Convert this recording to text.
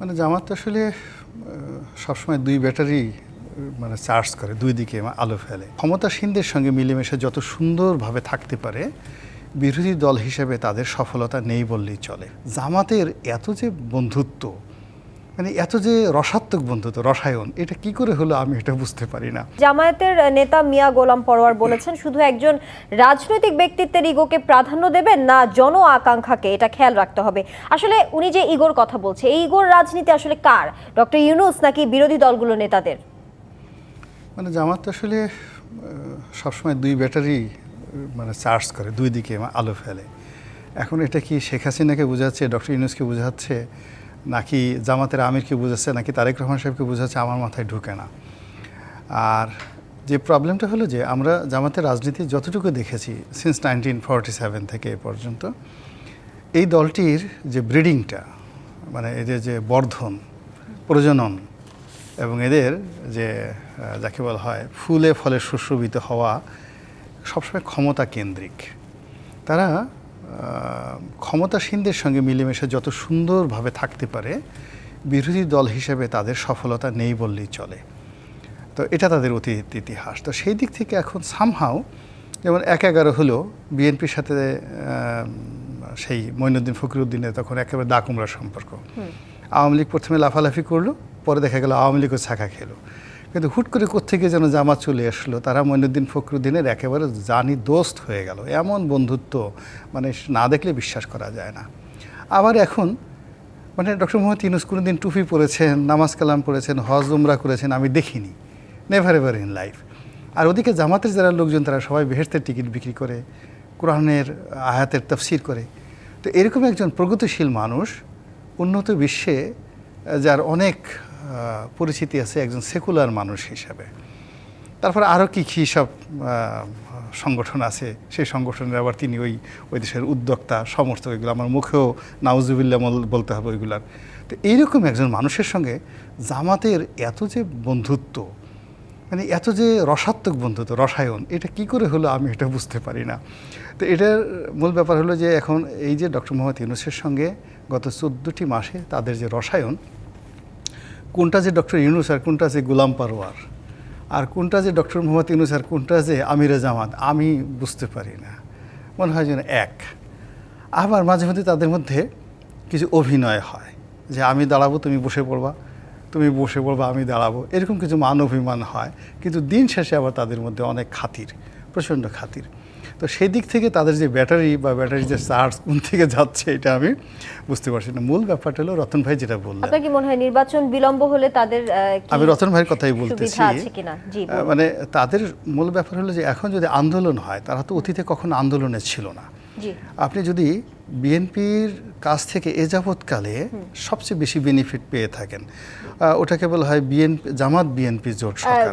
মানে জামাত আসলে সবসময় দুই ব্যাটারি মানে চার্জ করে, দুই দিকে আলো ফেলে। ক্ষমতাসীনদের সঙ্গে মিলেমিশে যত সুন্দরভাবে থাকতে পারে, বিরোধী দল হিসেবে তাদের সফলতা নেই বললেই চলে। জামাতের এত যে বন্ধুত্ব মানে এত যে রসাত্মক বন্ধুত্ব রসায়ন এটা কি করে হলো আমি এটা বুঝতে পারি না। জামায়াতের নেতা মিয়া গোলাম পরোয়ার বলেছেন শুধু একজন রাজনৈতিক ব্যক্তিত্বের ইগোকে প্রাধান্য দেবেন না জন আকাঙ্ক্ষাকে এটা খেয়াল রাখতে হবে। আসলে উনি যে ইগোর কথা বলছে এই ইগোর রাজনীতি আসলে কার? ডক্টর ইউনুস নাকি বিরোধী দলগুলো নেতাদের? মানে জামাত আসলে সবসময় দুই ব্যাটারি মানে চার্জ করে দুই দিকে আলো ফেলে। এখন এটা কি শেখ হাসিনাকে বোঝাচ্ছে ডক্টর ইউনুসকে বোঝাচ্ছে? নাকি জামাতের আমিরকে বোঝাচ্ছে, নাকি তারেক রহমান সাহেবকে বোঝাচ্ছে, আমার মাথায় ঢুকে না। আর যে প্রবলেমটা হলো যে, আমরা জামাতের রাজনীতি যতটুকু দেখেছি সিন্স নাইনটিন ফর্টি সেভেন থেকে এ পর্যন্ত, এই দলটির যে ব্রিডিংটা মানে এদের যে বর্ধন, প্রজনন এবং এদের যে যাকে বলা হয় ফুলে ফলে সুশোভিত হওয়া সবসময় ক্ষমতা কেন্দ্রিক, তারা ক্ষমতাসীনদের সঙ্গে মিলেমিশে যত সুন্দরভাবে থাকতে পারে বিরোধী দল হিসেবে তাদের সফলতা নেই বললেই চলে। তো এটা তাদের অতীত ইতিহাস। তো সেই দিক থেকে এখন সামহাও যেমন এক এগারো হলো বিএনপির সাথে সেই মঈনুদ্দিন ফকিরুদ্দিনের তখন একেবারে দাকুমরা সম্পর্ক। আওয়ামী লীগ প্রথমে লাফালাফি করল পরে দেখা গেল আওয়ামী লীগও ছাকা খেলো। কিন্তু হুট করে কোত্থেকে যেন জামা চলে আসলো, তারা মঈনুদ্দিন ফখরুদ্দিনের একেবারে জানি দোস্ত হয়ে গেল। এমন বন্ধুত্ব মানে না দেখলে বিশ্বাস করা যায় না। আবার এখন মানে ডক্টর মোহাম্মদ ইউনুস কোনোদিন টুপি পরেছেন, নামাজ কালাম পড়েছেন, হজ, উমরা করেছেন, আমি দেখিনি। নেভার এভার ইন লাইফ আর ওদিকে জামাতের যারা লোকজন, তারা সবাই বেহেস্তের টিকিট বিক্রি করে, কোরআনের আয়াতের তফসির করে। তো এরকম একজন প্রগতিশীল মানুষ উন্নত বিশ্বে, যার অনেক পরিচিতি আছে একজন সেকুলার মানুষ হিসাবে। তারপর আরও কী কী সব সংগঠন আছে? সেই সংগঠনের আবার তিনি ওই ওই দেশের উদ্যোক্তা, সমর্থক, এগুলো আমার মুখেও নাউজুবিল্লা বলতে হবে ওইগুলার। তো এইরকম একজন মানুষের সঙ্গে জামাতের এত যে বন্ধুত্ব মানে এত যে রসাত্মক বন্ধুত্ব, রসায়ন, এটা কি করে হলো আমি এটা বুঝতে পারি না। তো এটার মূল ব্যাপার হলো যে এখন এই যে ডক্টর মোহাম্মদ ইউনুসের সঙ্গে গত চোদ্দোটি মাসে তাদের যে রসায়ন কোনটা যে ডক্টর ইউনুস আর কোনটা যে গোলাম পারোয়ার? আর কোনটা যে ডক্টর মোহাম্মদ ইউনুস আর কোনটা যে আমিরে জামাত? আমি বুঝতে পারি না। মনে হয় যেন এক। আবার মাঝে মধ্যে তাদের মধ্যে কিছু অভিনয় হয়। যে আমি দাঁড়াবো, তুমি বসে পড়বা। তুমি বসে পড়বা, আমি দাঁড়াবো। এরকম কিছু মান অভিমান হয়। কিন্তু দিন শেষে আবার তাদের মধ্যে অনেক খাতির, প্রচণ্ড খাতির। তো সেই দিক থেকে তাদের যে ব্যাটারি বা ব্যাটারি যে চার্জ কোন থেকে যাচ্ছে এটা আমি বুঝতে পারছি না। মূল ব্যাপারটা হলো রতন ভাই যেটা বললেন। আপনার কি মনে হয় নির্বাচন বিলম্ব হলে তাদের আমি রতন ভাইয়ের কথাই বলতেছি। মানে তাদের মূল ব্যাপার হলো যে এখন যদি আন্দোলন হয় তারা তো অতীতে কখনো আন্দোলনে ছিল না। আপনি যদি বিএনপির কাছ থেকে এ যাবৎকালে সবচেয়ে বেশি বেনিফিট পেয়ে থাকেন ওটাকে বলা হয় বিএনপি জামাত বিএনপি জোট সরকার।